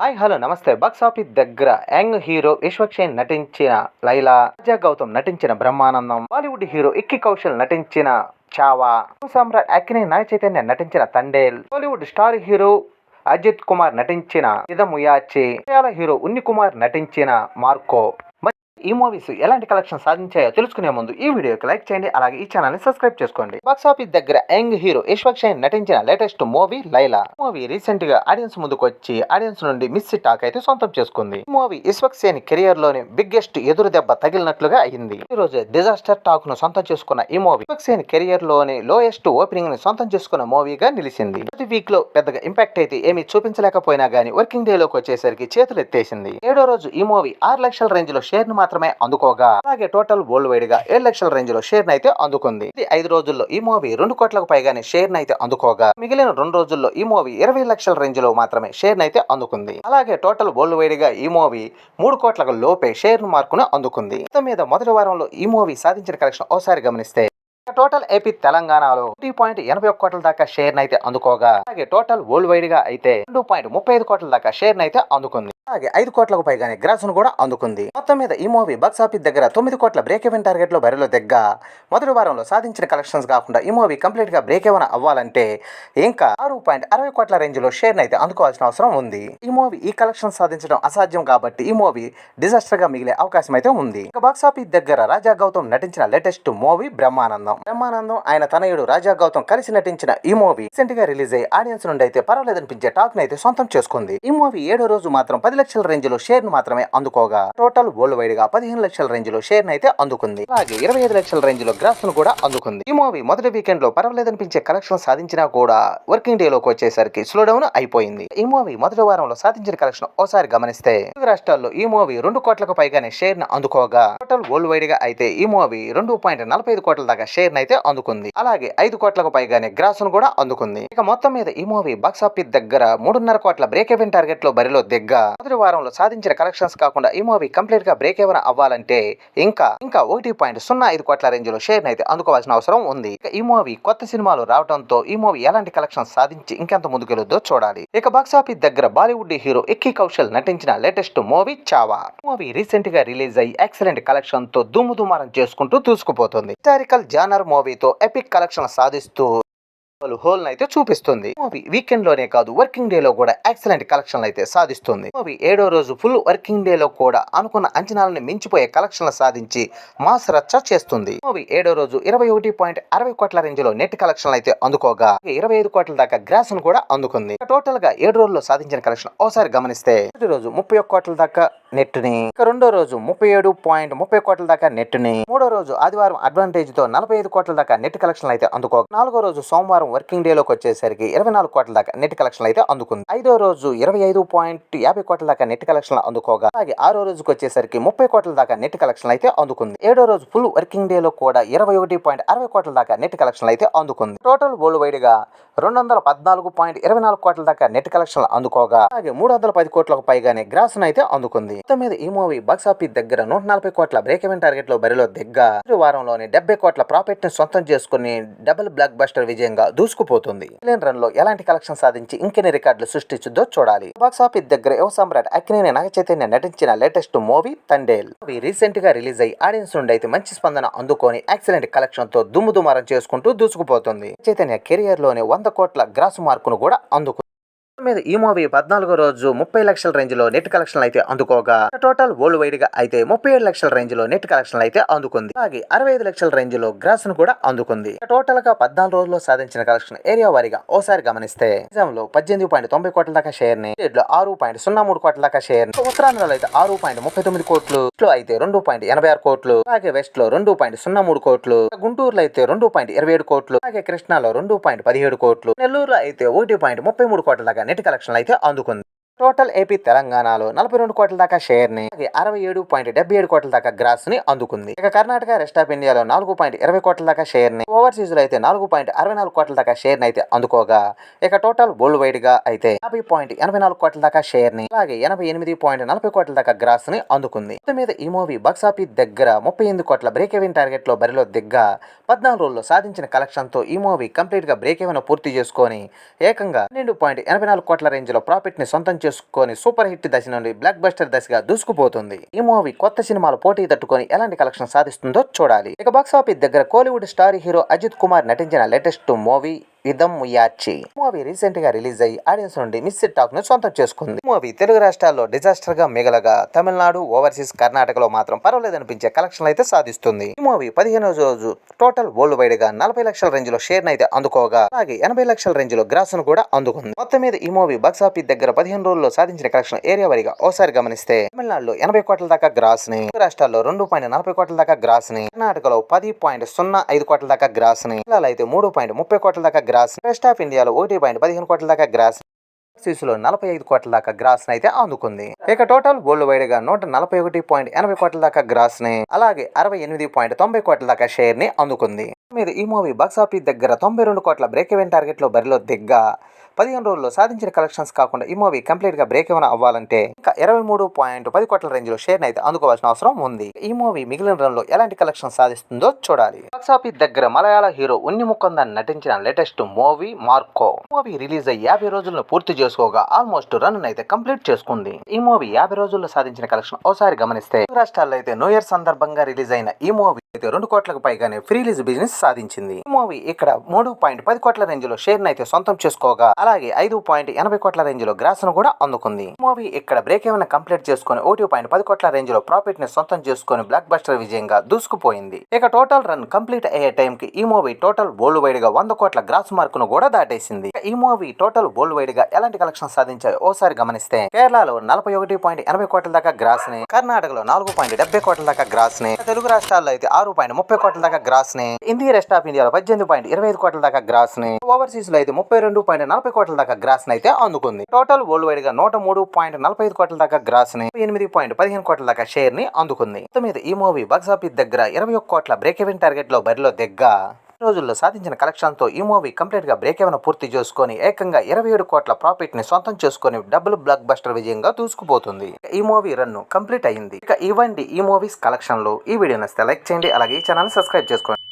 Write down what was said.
Hi hello నమస్తే. Box office దగ్గర young hero Vishwaksen నటించిన లైలా రాజా గౌతమ్ నటించిన బ్రహ్మానందం బాలీవుడ్ హీరో ఇక్కి కౌశల్ నటించిన చావా సామ్రాట్ అక్కినే నాయ చైతన్య నటించిన Thandel Bollywood star hero Ajith Kumar నటించిన ఇదముయాచి మలయాళ హీరో ఉన్ని కుమార్ నటించిన మార్కో. ఈ మూవీస్ ఎలాంటి కలెక్షన్ సాధించాయో తెలుసుకునే ముందు ఈ వీడియోకి లైక్ చేయండి. అలాగే ఈ ఛానల్ని సబ్స్క్రైబ్ చేసుకోండి. బాక్స్ ఆఫీస్ దగ్గర యంగ్ హీరో యశ్వక్షేణ్ నటించిన లేటెస్ట్ మూవీ లైలా. మూవీ రీసెంట్గా ఆడియన్స్ ముందుకు వచ్చి ఆడియన్స్ నుండి మిస్ టాక్ అయితే సొంతం చేసుకుంది. మూవీ మూవీ యశ్వక్సేన్ కెరియర్లోని బిగ్గెస్ట్ ఎదురు దెబ్బ తగిలినట్లుగా అయింది. ఈ రోజు డిజాస్టర్ టాక్ను సొంతం చేసుకున్న ఈ మూవీ యశ్వక్సేన్ కెరియర్లోని లోయెస్ట్ ఓపెనింగ్ని సొంతం చేసుకున్న మూవీగా నిలిచింది. ప్రతి వీక్లో పెద్దగా ఇంపాక్ట్ అయితే ఏమీ చూపించలేకపోయినా గానీ వర్కింగ్ డే లోకి వచ్చేసరికి చేతులు ఎత్తేసింది ఏడో రోజు ఈ మూవీ ఆరు లక్షల రేంజ్లో షేర్ను మాత్రమే అందుకోగా. అలాగే టోటల్ వరల్డ్ వైడ్గా ఏడు లక్షల రేంజ్లో షేర్ అయితే అందుకుంది. ఇది ఐదు రోజుల్లో ఈ మూవీ రెండు కోట్లకు పైగానే షేర్ అయితే అందుకోగా. మిగిలిన రెండు రోజుల్లో ఈ మూవీ ఇరవై లక్షల రేంజ్లో మాత్రమే షేర్ అయితే అందుకుంది. అలాగే టోటల్ వరల్డ్ వైడ్గా ఈ మూవీ మూడు కోట్లకు లోపే షేర్ మార్కును అందుకుంది. మొత్తం మీద మొదటి వారంలో ఈ మూవీ సాధించిన కలెక్షన్ ఓసారి గమనిస్తే టోటల్ ఏపీ తెలంగాణలో ఒకటి పాయింట్ ఎనభై ఒక్క కోట్ల దాకా షేర్ అయితే అందుకోగా. అలాగే టోటల్ వరల్డ్ వైడ్గా అయితే రెండు పాయింట్ ముప్పై ఐదు కోట్ల దాకా షేర్ అయితే అందుకుంది. అలాగే ఐదు కోట్లకు పైగానే గ్రాస్ను కూడా అందుకుంది. మొత్తం మీద ఈ మూవీ బాక్స్ ఆఫీస్ దగ్గర తొమ్మిది కోట్ల బ్రేక్ ఎవెన్ టార్గెట్లో బరిలో దగ్గ. మొదటి వారంలో సాధించిన కలెక్షన్స్ కాకుండా ఈ మూవీ కంప్లీట్గా బ్రేక్ ఎవెన్ అవ్వాలంటే ఇంకా ఆరు పాయింట్ అరవై కోట్ల రేంజ్లో షేర్ అయితే అందుకోవాల్సిన అవసరం ఉంది. ఈ మూవీ ఈ కలెక్షన్ సాధించడం అసాధ్యం కాబట్టి ఈ మూవీ డిజాస్టర్గా మిగిలే అవకాశం అయితే ఉంది. ఇక బాక్స్ ఆఫీస్ దగ్గర రాజా గౌతమ్ నటించిన లేటెస్ట్ మూవీ బ్రహ్మానందం. బ్రహ్మానందం ఆయన తనయుడు రాజా గౌతమ్ కలిసి నటించిన ఈ మూవీ రీసెంట్గా రిలీజ్ అయ్యి ఆడియన్స్ నుండి అయితే పర్వాలేదనిపించే టాక్ అయితే సొంతం చేసుకుంది. ఈ మూవీ ఏడో రోజు మాత్రం పది లక్షల రేంజ్లో షేర్ను మాత్రమే అందుకోగా. టోటల్ వరల్డ్ వైడ్గా పదిహేను లక్షల రేంజ్లో షేర్ అయితే అందుకుంది. అలాగే ఇరవై ఐదు లక్షల రేంజ్లో గ్రాస్ను కూడా అందుకుంది. ఈ మూవీ మొదటి వీకెండ్లో పర్వాలేదనిపించే కలెక్షన్ సాధించినా కూడా వర్కింగ్ డే లోకి వచ్చేసరికి స్లో డౌన్ అయిపోయింది. ఈ మూవీ మొదటి వారంలో సాధించిన కలెక్షన్ ఓసారి గమనిస్తే తెలుగు రాష్ట్రాల్లో ఈ మూవీ రెండు కోట్లకు పైగానే షేర్ను అందుకోగా. టోటల్ వరల్డ్ వైడ్గా అయితే ఈ మూవీ రెండు పాయింట్ నలభై ఐదు కోట్ల దాకా షేర్ అయితే అందుకుంది. అలాగే ఐదు కోట్లకు పైగానే గ్రాస్ను కూడా అందుకుంది. ఇక మొత్తం మీద ఈ మూవీ బాక్స్ ఆఫీస్ దగ్గర మూడున్నర కోట్ల బ్రేక్ ఎవెన్ టార్గెట్లో బరిలో దిగ్గా మొదటి వారంలో సాధించిన కలెక్షన్స్ కాకుండా ఈ మూవీ కంప్లీట్గా బ్రేక్ ఎవెన్ అవ్వాలంటే ఇంకా ఇంకా ఒకటి పాయింట్ సున్నా ఐదు కోట్ల రేంజ్లో షేర్ అయితే అందుకోవాల్సిన అవసరం ఉంది. ఈ మూవీ కొత్త సినిమాలు రావడంతో ఈ మూవీ ఎలాంటి కలెక్షన్స్ సాధించి ఇంకెంత ముందుకెళ్ళొద్దో చూడాలి. ఇక బాక్స్ ఆఫీస్ దగ్గర బాలీవుడ్ హీరో ఎక్కి కౌశల్ నటించిన లేటెస్ట్ మూవీ చావా. మూవీ రీసెంట్గా రిలీజ్ అయ్యి ఎక్సలెంట్ కలెక్షన్తో దుమ్ము దుమారం చేసుకుంటూ దూసుకుపోతుంది. హిస్టారికల్ జానర్ మూవీతో ఎపిక్ కలెక్షన్ సాధిస్తూ హోల్ అయితే చూపిస్తుంది. మూవీ వీకెండ్లోనే కాదు వర్కింగ్ డే లో కూడా ఎక్సలెంట్ కలెక్షన్లు అయితే సాధిస్తుంది. మూవీ ఏడో రోజు ఫుల్ వర్కింగ్ డే లో కూడా అనుకున్న అంచనాలను మించిపోయే కలెక్షన్లు సాధించి మాస్ రచ్చ చేస్తుంది. మూవీ ఏడో రోజు ఇరవై ఒకటి పాయింట్ అరవై కోట్ల రేంజ్లో నెట్ కలెక్షన్లు అయితే అందుకోగా. ఇరవై ఐదు కోట్ల దాకా గ్రాస్ను కూడా అందుకుంది. టోటల్గా ఏడు రోజుల్లో సాధించిన కలెక్షన్ ఓసారి గమనిస్తే మొదటి రోజు ముప్పై ఒక్క కోట్ల దాకా నెట్ని రెండో రోజు ముప్పై ఏడు పాయింట్ ముప్పై కోట్ల దాకా నెట్ని మూడో రోజు ఆదివారం అడ్వాంటేజ్తో నలభై ఐదు కోట్ల దాకా నెట్ కలెక్షన్ అయితే అందుకో నాలుగో రోజు సోమవారం వర్కింగ్ డేలోకి వచ్చేసరికి ఇరవై నాలుగు కోట్ల దాకా నెట్ కలెక్షన్ అయితే అందుకుంది. ఐదో రోజు ఇరవై ఐదు పాయింట్ యాభై కోట్ల దాకా నెట్ కలెక్షన్ అందుకోగా అలాగే ఆరో రోజుకి వచ్చేసరికి ముప్పై కోట్ల దాకా నెట్ కలెక్షన్ అయితే అందుకుంది. ఏడో రోజు ఫుల్ వర్కింగ్ డే లో కూడా ఇరవై ఒకటి పాయింట్ అరవై కోట్ల దాకా నెట్ కలెక్షన్ అయితే అందుకుంది. టోటల్ వరల్డ్ వైడ్గా రెండు వందల పద్నాలుగు పాయింట్ ఇరవై నాలుగు కోట్ల దాకా నెట్ కలెక్షన్ అందుకోగా అలాగే మూడు వందల పది కోట్లకు పైగానే గ్రాస్ అయితే అందుకుంది. మొత్తం మీద ఈ మూవీ బాక్స్ ఆఫీస్ దగ్గర నూట నలభై కోట్ల బ్రేక్ ఎవెన్ టార్గెట్లో బరిలో దిగ్గా వారంలోనే డెబ్బై కోట్ల ప్రాఫిట్ని సొంతం చేసుకుని డబుల్ బ్లాక్ బస్టర్ విజయంగా దూసుకుపోతుంది. మిలియన్ రన్లో ఎలాంటి కలెక్షన్ సాధించి ఇంకెన్ని రికార్డులు సృష్టించుద్దో చూడాలి. బాక్స్ ఆఫీస్ దగ్గర యువ సమ్రాట్ అక్కినేని నగ చైతన్య నటించిన లేటెస్ట్ మూవీ తండేల్ మూవీ రీసెంట్గా రిలీజ్ అయ్యి ఆడియన్స్ నుండి అయితే మంచి స్పందన అందుకొని ఎక్సలెంట్ కలెక్షన్తో దుమ్ము దుమారం చేసుకుంటూ దూసుకుపోతుంది. చైతన్య కెరియర్లోని వంద కోట్ల గ్రాస్ మార్కును కూడా అందుకు మీద ఈ మూవీ పద్నాలుగో రోజు ముప్పై లక్షల రేంజ్లో నెట్ కలెక్షన్ అయితే అందుకోగా. టోటల్ వరల్డ్ వైడ్గా అయితే ముప్పై ఏడు లక్షల రేంజ్లో నెట్ కలెక్షన్ అయితే అందుకుంది. అలాగే అరవై ఐదు లక్షల రేంజ్లో గ్రాస్ను కూడా అందుకుంది. టోటల్గా పద్నాలుగు రోజుల్లో సాధించిన కలెక్షన్ ఏరియా వారీగా ఓసారి గమనిస్తే నిజంలో పద్దెనిమిది పాయింట్ తొంభై కోట్ల దాకా షేర్ని లో ఆరు పాయింట్ సున్నా మూడు కోట్ల దాకా షేర్ని ఉత్తరాంధ్రలో అయితే ఆరు పాయింట్ ముప్పై తొమ్మిది కోట్లు లో అయితే రెండు పాయింట్ ఎనభై ఆరు కోట్లు అలాగే వెస్ట్లో రెండు పాయింట్ సున్నా మూడు కోట్లు గుంటూరులో అయితే రెండు పాయింట్ ఇరవై ఏడు కోట్లు అలాగే కృష్ణాలో రెండు పాయింట్ పదిహేడు కోట్లు నెల్లూరులో అయితే ఒకటి పాయింట్ ముప్పై మూడు కోట్ల దాకా నెట్ కలెక్షన్ అయితే అందుకుంది. టోటల్ ఏపీ తెలంగాణలో నలభై రెండు కోట్ల దాకా షేర్ని అరవై ఏడు పాయింట్ డెబ్బై ఏడు కోట్ల దాకా గ్రాస్ని అందుకుంది. ఇక కర్ణాటక రెస్ట్ ఆఫ్ ఇండియాలో నాలుగు పాయింట్ ఇరవై కోట్ల దాకా షేర్ని ఓవర్సీస్లో అయితే నాలుగు పాయింట్ అరవై నాలుగు కోట్ల దాకా షేర్ని అయితే అందుకోగా. ఇక టోటల్ వరల్డ్ వైడ్గా అయితే యాభై పాయింట్ ఎనభై నాలుగు కోట్ల దాకా షేర్ని అలాగే ఎనభై ఎనిమిది పాయింట్ నలభై కోట్ల దాకా గ్రాస్ని అందుకుంది. మొత్తం మీద ఈ మూవీ బాక్స్ ఆఫీస్ దగ్గర ముప్పై ఎనిమిది కోట్ల బ్రేక్ ఎవెన్ టార్గెట్లో బరిలో దిగ్గ పద్నాలుగు రోజుల్లో సాధించిన కలెక్షన్తో ఈ మూవీ కంప్లీట్గా బ్రేక్ ఎవెన్ పూర్తి చేసుకొని ఏకంగా పన్నెండు పాయింట్ ఎనభై నాలుగు కోట్ల రేంజ్లో ప్రాఫిట్ని సొంతం చేసుకొని సూపర్ హిట్ దశ నుండి బ్లాక్ బస్టర్ దశగా దూసుకుపోతుంది. ఈ మూవీ కొత్త సినిమాలు పోటీ తట్టుకొని ఎలాంటి కలెక్షన్ సాధిస్తుందో చూడాలి. ఇక బాక్స్ ఆఫీస్ దగ్గర కోలీవుడ్ స్టార్ హీరో అజిత్ కుమార్ నటించిన latest movie Vidaamuyarchi. Movie రీసెంట్గా రిలీజ్ అయ్యి ఆడియన్స్ నుండి మిస్ టాక్ను సొంతం చేసుకుంది. మూవీ తెలుగు రాష్ట్రాల్లో డిజాస్టర్గా మిగలగా తమిళనాడు ఓవర్సీస్ కర్ణాటకలో మాత్రం పర్వాలేదు అనిపించే కలెక్షన్ అయితే సాధిస్తుంది. ఈ మూవీ పదిహేను రోజు టోటల్ వరల్డ్ వైడ్గా నలభై లక్షల రేంజ్లో షేర్ అయితే అందుకోగా అలాగే ఎనభై లక్షల రేంజ్లో గ్రాస్ను కూడా అందుకుంది. మొత్తం మీద ఈ మూవీ బాక్స్ ఆఫీస్ దగ్గర పదిహేను రోజుల్లో సాధించిన కలెక్షన్ ఏరియా వారిగా ఓసారి గమనిస్తే తమిళనాడులో ఎనభై కోట్ల దాకా గ్రాస్ని రాష్ట్రాల్లో రెండు పాయింట్ నలభై కోట్ల దాకా గ్రాస్ని కర్ణాటకలో పది పాయింట్ సున్నా ఐదు కోట్ల దాకా గ్రాస్ని కేరళలో అయితే మూడు పాయింట్ ముప్పై కోట్ల దాకా గ్రాస్ వెస్ట్ ఆఫ్ ఇండియాలో ఒకటి పాయింట్ పదిహేను కోట్ల దాకా గ్రాస్ సిసులో నలభై ఐదు కోట్ల దాకా గ్రాస్ అయితే అందుకుంది. ఇక టోటల్ వరల్డ్ వైడ్గా నూట నలభై ఒకటి పాయింట్ ఎనభై కోట్ల దాకా గ్రాస్ని అలాగే అరవై ఎనిమిది పాయింట్ తొంభై కోట్ల దాకా షేర్ని అందుకుంది. మీద ఈ మూవీ బాక్స్ ఆఫీస్ దగ్గర తొంభై రెండు కోట్ల బ్రేక్ ఈవెన్ టార్గెట్లో బరిలో దిగ్గా పదిహేను రోజుల్లో సాధించిన కలెక్షన్స్ కాకుండా ఈ మూవీ కంప్లీట్గా బ్రేక్ ఏమైనా అవ్వాలంటే ఇంకా ఇరవై మూడు పాయింట్ పది కోట్ల రేంజ్లో షేర్ అయితే అందుకోవాల్సిన అవసరం ఉంది. ఈ మూవీ మిగిలిన రన్లో ఎలాంటి కలెక్షన్ సాధిస్తుందో చూడాలి. బాక్సాఫీస్ దగ్గర మలయాళ హీరో ఉన్ని ముకుందన్ నటించిన latest movie Marco. Movie release అయ్యి యాభై రోజులను పూర్తి చేసుకోగా ఆల్మోస్ట్ రన్ అయితే కంప్లీట్ చేసుకుంది. ఈ మూవీ యాభై రోజుల్లో సాధించిన కలెక్షన్ ఒకసారి గమనిస్తే రాష్ట్రాల్లో అయితే న్యూ ఇయర్ సందర్భంగా రిలీజ్ అయిన ఈ మూవీ అయితే రెండు కోట్లకు పైగానే ఫ్రీ రిలీజ్ బిజినెస్ సాధించింది. ఈ మూవీ ఇక్కడ మూడు పాయింట్ పది కోట్ల రేంజ్లో షేర్ అయితే సొంతం చేసుకోగా అలాగే ఐదు పాయింట్ ఎనభై కోట్ల రేంజ్లో గ్రాస్ను కూడా అందుకుంది. ఈ మూవీ ఇక్కడ బ్రేక్ ఏమైనా కంప్లీట్ చేసుకుని ఒకటి పాయింట్ పది కోట్ల రేంజ్లో ప్రాఫిట్ని సొంతం చేసుకుని బ్లాక్ బస్టర్ విజయంగా దూసుకుపోయింది. ఇక టోటల్ రన్ కంప్లీట్ అయ్యే టైం కి ఈ మూవీ టోటల్ వరల్డ్ వైడ్గా వంద కోట్ల గ్రాస్ మార్క్ను కూడా దాటేసింది. ఈ మూవీ టోటల్ వరల్డ్ వైడ్గా ఎలాంటి కలెక్షన్ సాధించాయో ఓసారి గమనిస్తే కేరళలో నలభై ఒకటి పాయింట్ ఎనభై కోట్ల దాకా గ్రాస్ని కర్ణాటకలో నాలుగు పాయింట్ డెబ్బై కోట్ల దాకా గ్రాస్ని తెలుగు రాష్ట్రాల్లో అయితే ఆరు పాయింట్ ముప్పై కోట్ల దాకా గ్రాస్ని. ఇండియా రెస్ట్ ఆఫ్ ఇండియాలో పద్దెనిమిది పాయింట్ ఇరవై ఐదు కోట్ల దాకా గ్రాస్ని. ఓవర్సీస్లో అయితే ముప్పై రెండు పాయింట్ నలభై కోట్ల దాకా గ్రాస్ని అయితే అందుకుంది. టోటల్ వరల్డ్ వైడ్గా నూట మూడు పాయింట్ నలభై ఐదు కోట్ల దాకా గ్రాస్ని. ఎనిమిది పాయింట్ పదిహేను కోట్ల దాకా షేర్ని అందుకుంది. మొత్తం మీద ఈ మూవీ బాక్స్ ఆఫీస్ దగ్గర ఇరవై ఒక్క కోట్ల బ్రేక్ ఈవెన్ టార్గెట్లో బరిలో దగ్గర రోజుల్లో సాధించిన కలెక్షన్తో ఈ మూవీ కంప్లీట్గా బ్రేక్ ఏమైనా పూర్తి చేసుకొని ఏకంగా ఇరవై ఏడు కోట్ల ప్రాఫిట్ని సొంతం చేసుకొని డబుల్ బ్లాక్ బస్టర్ విజయంగా దూసుకుపోతుంది. ఈ మూవీ రన్ కంప్లీట్ అయింది ఇక ఇవ్వండి ఈ మూవీస్ కలెక్షన్లో ఈ వీడియో నచ్చితే లైక్ చేయండి. అలాగే ఈ ఛానల్ సబ్స్క్రైబ్ చేసుకోండి.